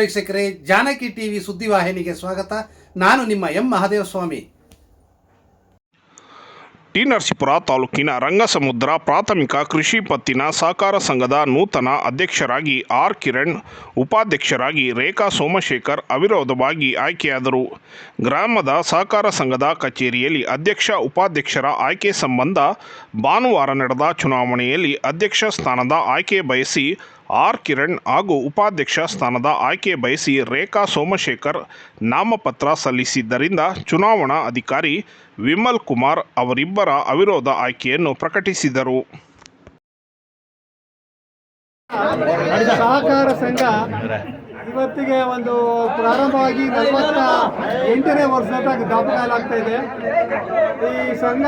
ವೀಕ್ಷಕರೇ, ಜಾನಕಿ ಟಿವಿ ಸುದ್ದಿವಾಹಿನಿಗೆ ಸ್ವಾಗತ. ನಾನು ನಿಮ್ಮ ಎಂ ಮಹಾದೇವ ಸ್ವಾಮಿ ಟಿ ನರಸೀಪುರ ತಾಲೂಕಿನ ರಂಗಸಮುದ್ರ ಪ್ರಾಥಮಿಕ ಕೃಷಿ ಪತ್ತಿನ ಸಹಕಾರ ಸಂಘದ ನೂತನ ಅಧ್ಯಕ್ಷರಾಗಿ ಆರ್ ಕಿರಣ್, ಉಪಾಧ್ಯಕ್ಷರಾಗಿ ರೇಖಾ ಸೋಮಶೇಖರ್ ಅವಿರೋಧವಾಗಿ ಆಯ್ಕೆಯಾದರು. ಗ್ರಾಮದ ಸಹಕಾರ ಸಂಘದ ಕಚೇರಿಯಲ್ಲಿ ಅಧ್ಯಕ್ಷ, ಉಪಾಧ್ಯಕ್ಷರ ಆಯ್ಕೆ ಸಂಬಂಧ ಭಾನುವಾರ ನಡೆದ ಚುನಾವಣೆಯಲ್ಲಿ ಅಧ್ಯಕ್ಷ ಸ್ಥಾನದ ಆಯ್ಕೆ ಬಯಸಿ ಆರ್ ಕಿರಣ್ ಹಾಗೂ ಉಪಾಧ್ಯಕ್ಷ ಸ್ಥಾನದ ಆಯ್ಕೆ ಬಯಸಿ ರೇಖಾ ಸೋಮಶೇಖರ್ ನಾಮಪತ್ರ ಸಲ್ಲಿಸಿದ್ದರಿಂದ ಚುನಾವಣಾ ಅಧಿಕಾರಿ ವಿಮಲ್ ಕುಮಾರ್ ಅವರಿಬ್ಬರ ಅವಿರೋಧ ಆಯ್ಕೆಯನ್ನು ಪ್ರಕಟಿಸಿದರು. ಸಹಕಾರ ಸಂಘ ಇವತ್ತಿಗೆ ಒಂದು ಪ್ರಾರಂಭವಾಗಿ ನಲವತ್ತ ಎಂಟನೇ ವರ್ಷದ ದಾಪಕಾಲಾಗ್ತಾ ಇದೆ. ಈ ಸಂಘ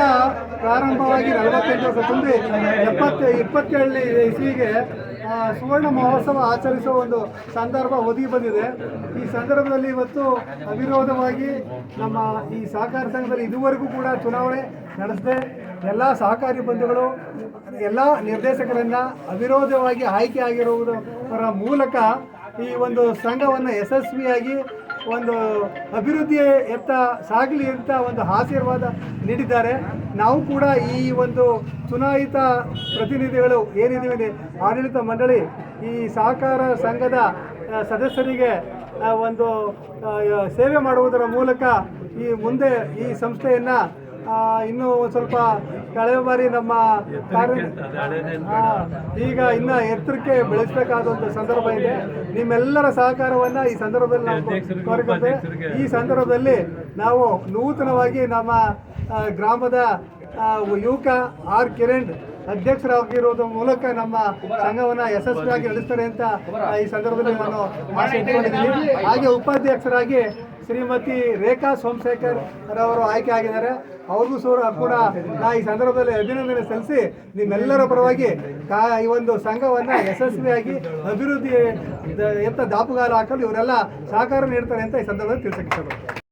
ಪ್ರಾರಂಭವಾಗಿ ನಲವತ್ತೆಂಟು ವರ್ಷ ತುಂಬಿ ಎಪ್ಪತ್ತು ಇಪ್ಪತ್ತೇಳನೇ ಇಸ್ವಿಗೆ ಸುವರ್ಣ ಮಹೋತ್ಸವ ಆಚರಿಸುವ ಒಂದು ಸಂದರ್ಭ ಒದಗಿ ಬಂದಿದೆ. ಈ ಸಂದರ್ಭದಲ್ಲಿ ಇವತ್ತು ಅವಿರೋಧವಾಗಿ ನಮ್ಮ ಈ ಸಹಕಾರ ಸಂಘದಲ್ಲಿ ಇದುವರೆಗೂ ಕೂಡ ಚುನಾವಣೆ ನಡೆಸಿದೆ ಎಲ್ಲ ಸಹಕಾರಿ ಬಂಧುಗಳು, ಎಲ್ಲ ನಿರ್ದೇಶಕರನ್ನ ಅವಿರೋಧವಾಗಿ ಆಯ್ಕೆ ಆಗಿರುವುದರ ಮೂಲಕ ಈ ಒಂದು ಸಂಘವನ್ನು ಯಶಸ್ವಿಯಾಗಿ ಒಂದು ಅಭಿವೃದ್ಧಿ ಎತ್ತ ಸಾಗಲಿ ಅಂತ ಒಂದು ಆಶೀರ್ವಾದ ನೀಡಿದ್ದಾರೆ. ನಾವು ಕೂಡ ಈ ಒಂದು ಚುನಾಯಿತ ಪ್ರತಿನಿಧಿಗಳು ಏನಿದ್ದೀವಿ, ಆಡಳಿತ ಮಂಡಳಿ, ಈ ಸಹಕಾರ ಸಂಘದ ಸದಸ್ಯರಿಗೆ ಒಂದು ಸೇವೆ ಮಾಡುವುದರ ಮೂಲಕ ಈ ಮುಂದೆ ಈ ಸಂಸ್ಥೆಯನ್ನು ಇನ್ನೂ ಸ್ವಲ್ಪ ಕಳೆದ ಬಾರಿ ನಮ್ಮ ಈಗ ಇನ್ನ ಎತ್ತರಕ್ಕೆ ಬೆಳೆಸಬೇಕಾದಂಥ ಸಂದರ್ಭ ಇದೆ. ನಿಮ್ಮೆಲ್ಲರ ಸಹಕಾರವನ್ನ ಈ ಸಂದರ್ಭದಲ್ಲಿ ನಾವು ಈ ಸಂದರ್ಭದಲ್ಲಿ ನಾವು ನೂತನವಾಗಿ ನಮ್ಮ ಗ್ರಾಮದ ಯುವಕ ಆರ್ ಕಿರಣ್ ಅಧ್ಯಕ್ಷರಾಗಿರೋದ್ರ ಮೂಲಕ ನಮ್ಮ ಸಂಘವನ್ನ ಯಶಸ್ವಿಯಾಗಿ ನಡೆಸ್ತಾರೆ ಅಂತ ಈ ಸಂದರ್ಭದಲ್ಲಿ ನಾನು ಆಶೆ ಇಟ್ಕೊಂಡಿದ್ದೀನಿ. ಹಾಗೆ ಉಪಾಧ್ಯಕ್ಷರಾಗಿ ಶ್ರೀಮತಿ ರೇಖಾ ಸೋಮಶೇಖರ್ ರವರು ಆಯ್ಕೆ ಆಗಿದ್ದಾರೆ. ಅವ್ರಿಗೂ ಸೂರ ಕೂಡ ನಾ ಈ ಸಂದರ್ಭದಲ್ಲಿ ಅಭಿನಂದನೆ ಸಲ್ಲಿಸಿ ನಿಮ್ಮೆಲ್ಲರ ಪರವಾಗಿ ಕಾ ಈ ಒಂದು ಸಂಘವನ್ನ ಯಶಸ್ವಿಯಾಗಿ ಅಭಿವೃದ್ಧಿ ಎತ್ತ ದಾಪುಗಾಲು ಹಾಕಲು ಇವರೆಲ್ಲ ಸಹಕಾರ ನೀಡ್ತಾರೆ ಅಂತ ಈ ಸಂದರ್ಭದಲ್ಲಿ ತಿಳಿಸಕ್ಕೆ ಇಷ್ಟಪಡ್ತೀನಿ